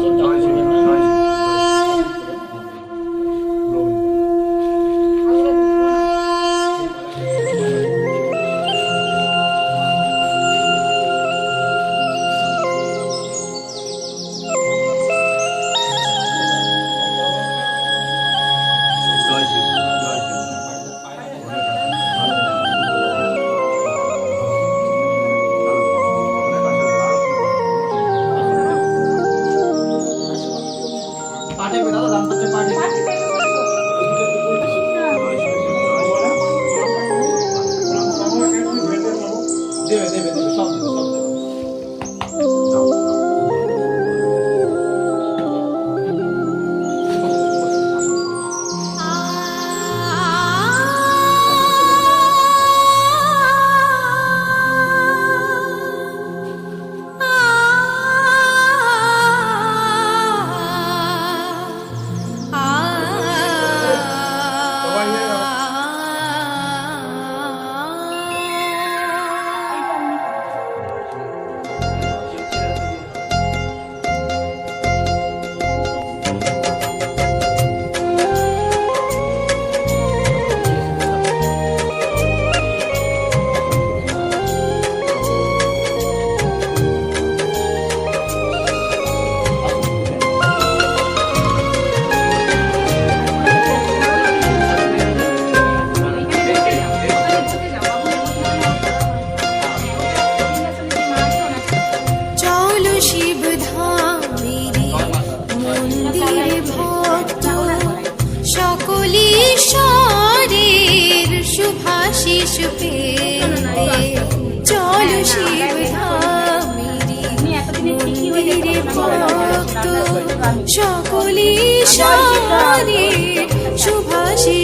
thousand dollars দেবে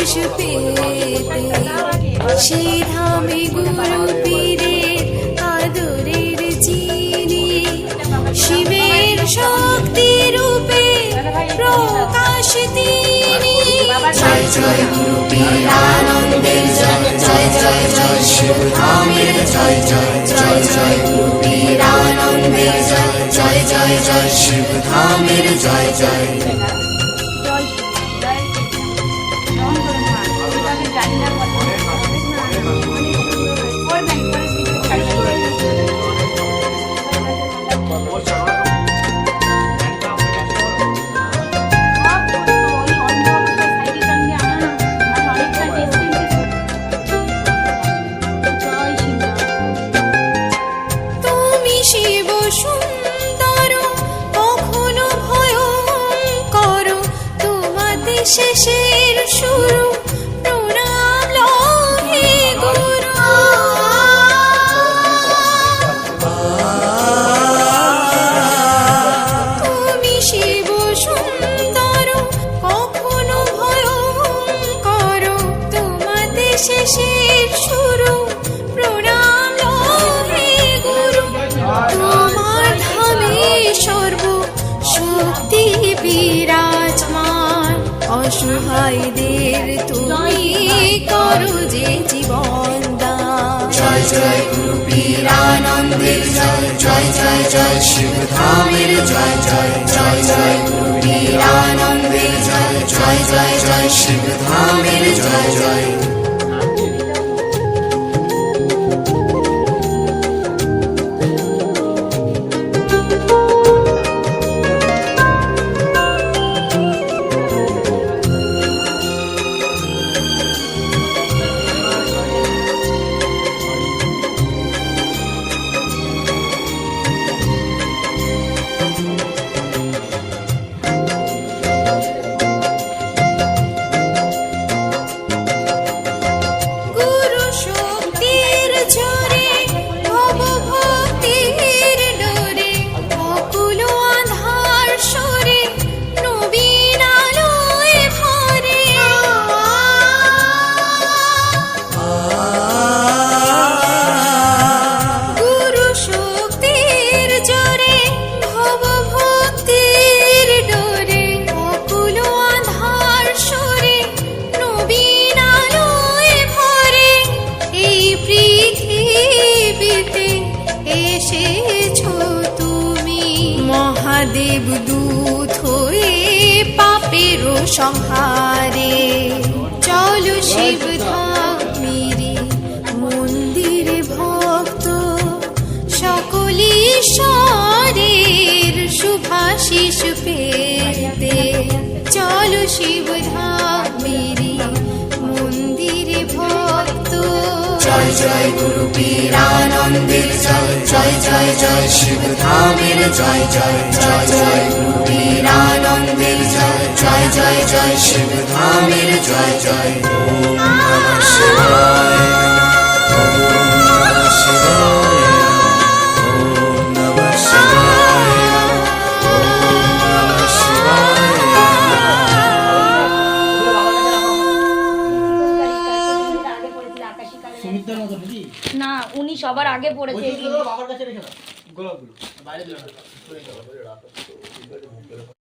শুভাশিস পেতে সেই ধামে গুরু পীরের আদরের চিনি শিবের শক্তি রূপে প্রকাশ তিনি জয় জয় গুরু পীরানন্দের জয় জয় জয় জয় শিব ধামের জয় জয় জয় জয় গুরু পীরানন্দের জয় জয় জয় জয় শিব ধামের জয় জয় শেষের শুরু করো যে জীবন জয় জয় গুরু পীরানন্দের জয় জয় জয় জয় শিব ধামের জয় জয় জয় জয় গুরু পীরানন্দের জয় জয় জয় জয় শিব জয় জয় দেবদূত হয়ে পাপেরও সংহারে। চলো শিব জয় জয় গুরু পীরানন্দের জয় জয় জয় জয় শিব ধামের জয় জয় জয় জয় গুরু পীরানন্দের জয় জয় জয় জয় শিব ধামের জয় জয়। সবার আগে পড়েছে বাবার কাছে রেখে দাও। গোলাপগুলো। বাইরে দিও না